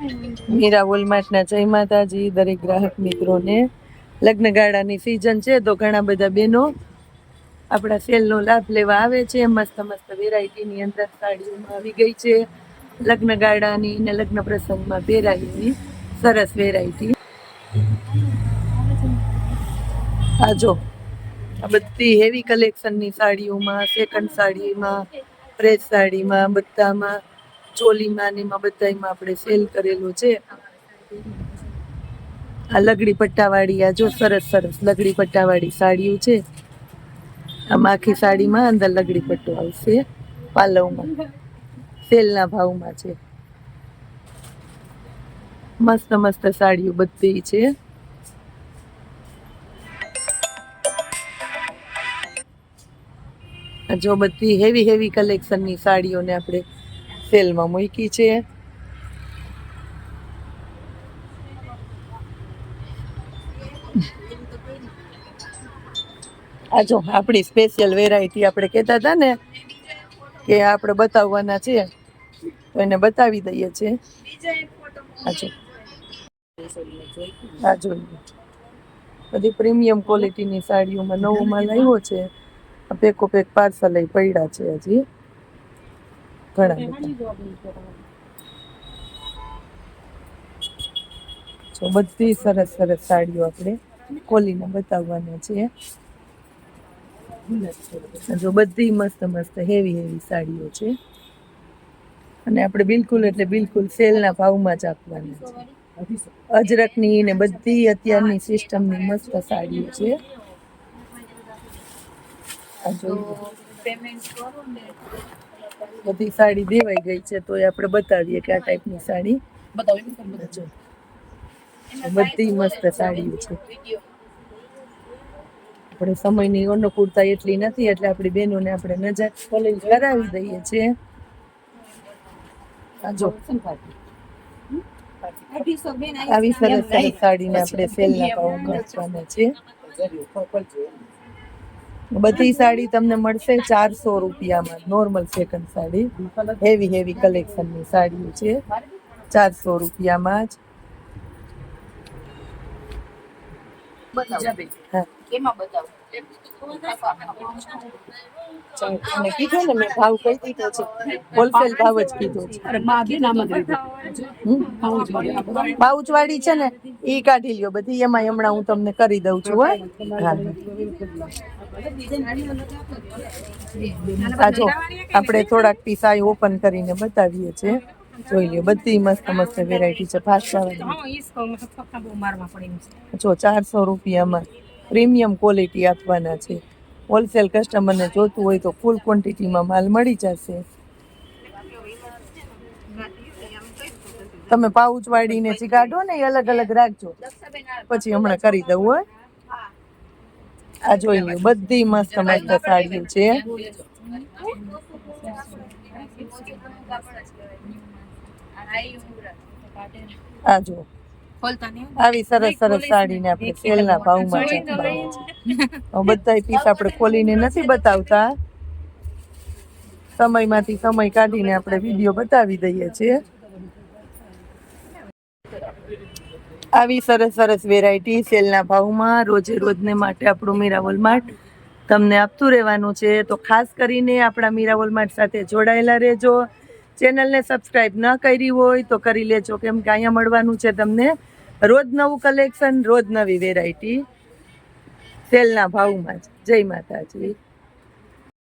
મીરા વોલમાર્ટના જય માતાજી, દરેક ગ્રાહક મિત્રોને. લગ્ન ગાળાની સિઝન છે, તો ઘણા બધા બહેનો આપણા સેલનો લાભ લેવા આવે છે. મસ્ત મસ્ત વેરાયટીની અંદર સાડીઓમાં આવી ગઈ છે. લગ્ન ગાળાની ને લગ્ન પ્રસંગમાં પહેરાવીની સરસ વેરાયટી આ જો, આ બધી હેવી કલેક્શનની સાડીઓમાં સેકન્ડ સાડીમાં પ્રેસ સાડીમાં, બધામાં ચોલીમાં ને એમાં બધામાં આપણે સેલ કરેલું છે. આ લગડી પટ્ટાવાળી, આ જો સરસ સરસ લગડી પટ્ટાવાળી સાડીઓ છે. આમાં આખી સાડીમાં અંદર લગડી પટ્ટો આવશે, પાલવમાં. સેલના ભાવમાં છે. મસ્ત મસ્ત સાડીઓ બધી છે. આ જો બધી હેવી હેવી કલેક્શનની સાડીઓને આપણે સેલમાં મૂકી છે આ જો, આપણી સ્પેશિયલ વેરાયટી આપણે કહેતા હતા ને, કે આપણે બતાવવાના છે, તો એને બતાવી દઈએ છીએ આ જો. બધી પ્રીમિયમ ક્વોલિટીની સાડીઓમાં નવો માલ આવ્યો છે. પેકો પેક પાર્સલ પડ્યા છે હજી. ઘણા બધા. જો બધી સરસ સરસ સાડીઓ આપણે ખોલીને બતાવવાના છે જો બધી મસ્ત મસ્ત હેવી હેવી સાડીઓ છે. અને આપણે બિલકુલ એટલે બિલકુલ સેલના ભાવમાં જ આપવાના છે. અજરકની ને બધી અત્યારની સિસ્ટમની મસ્ત સાડીઓ છે. આ જોઈએ બધી સાડી દેવાઈ ગઈ છે તો એ આપણે બતાવીએ કે આ ટાઈપની સાડી. બધી મસ્ત સાડીઓ છે. આપણે સમયની અનુકૂળતા એટલી નથી એટલે આપણી બહેનોને આપણે નજર કરાવી દઈએ છીએ. આવી સરસ સાડીને આપણે સેલના ભાવ આપવાના છે. બધી સાડી તમને મળશે ચારસો રૂપિયામાં normal second sari. Heavy heavy કલેક્શનની સાડીઓ છે. ચારસો રૂપિયામાં જ. કેમાં બતાવું. અને કીધું ને મેં ભાવ કઈ દીધો છે. હોલસેલ ભાવ જ કીધો છે. ને એ કાઢી લ્યો બધી. એમાં હમણાં હું તમને કરી દઉં છું હો. જો આપણે થોડાક પીસ આ ઓપન કરીને બતાવીએ છીએ. જોઈ લ્યો બધી મસ્ત મસ્ત વેરાયટી છે. ફાસ્ટાવાળી જો ચારસો રૂપિયામાં. પ્રીમિયમ ક્વોલિટી આપવાના છે. હોલસેલ કસ્ટમરને જોતું હોય તો ફૂલ ક્વોન્ટિટીમાં માલ મળી જશે. તમે પાઉચ વાળીને જે ને એ અલગ અલગ રાખજો. પછી હમણાં કરી દઉં હોય આ જોઈ લ્યો, બધી મસ્ત મસ્ત સાડીઓ છે. આ જો. આવી સરસ સરસ સાડી ને. આપણે સેલના ભાવમાં હવે પીસ આપણે ખોલીને નથી બતાવતા. સમયમાંથી સમય કાઢીને આપણે વીડિયો બતાવી દઈએ છીએ. આવી સરસ સરસ વેરાયટી સેલના ભાવમાં રોજે રોજને માટે આપણું મીરાવલ માર્ટ તમને આપતું રહેવાનું છે. તો ખાસ કરીને આપણા મીરાવલ માર્ટ સાથે જોડાયેલા રહેજો. ચેનલને સબસ્ક્રાઈબ ન કરી હોય તો કરી લેજો. કેમ કે અહીંયા મળવાનું છે તમને રોજ નવું કલેક્શન રોજ નવી વેરાયટી સેલના ભાવમાં જય માતાજી.